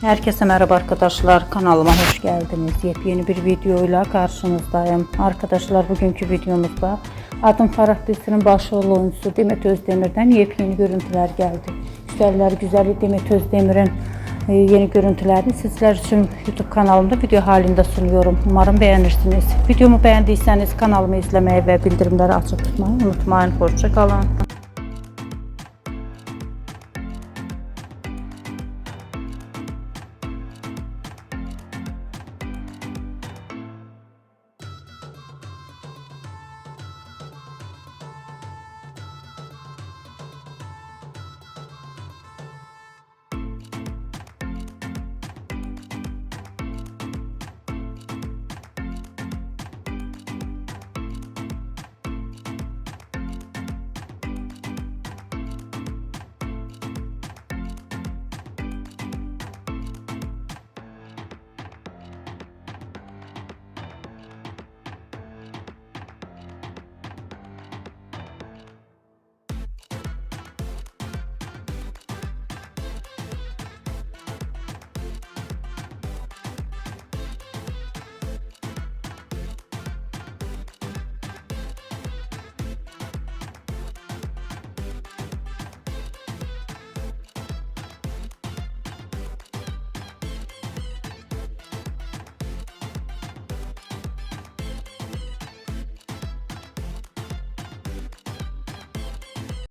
Herkese merhaba arkadaşlar kanalıma hoş geldiniz. Yepyeni bir videoyla karşınızdayım. Arkadaşlar bugünkü videomuzda Adım Farah dizisinin başrol oyuncusu Demet Özdemir'den yepyeni görüntüler geldi. Güzeller güzeli Demet Özdemir'in e, yeni görüntülerini sizler için YouTube kanalımda video halinde sunuyorum. Umarım beğenirsiniz. Videomu beğendiyseniz kanalımı izlemeyi ve bildirimleri açık tutmayı unutmayın. Hoşçakalın.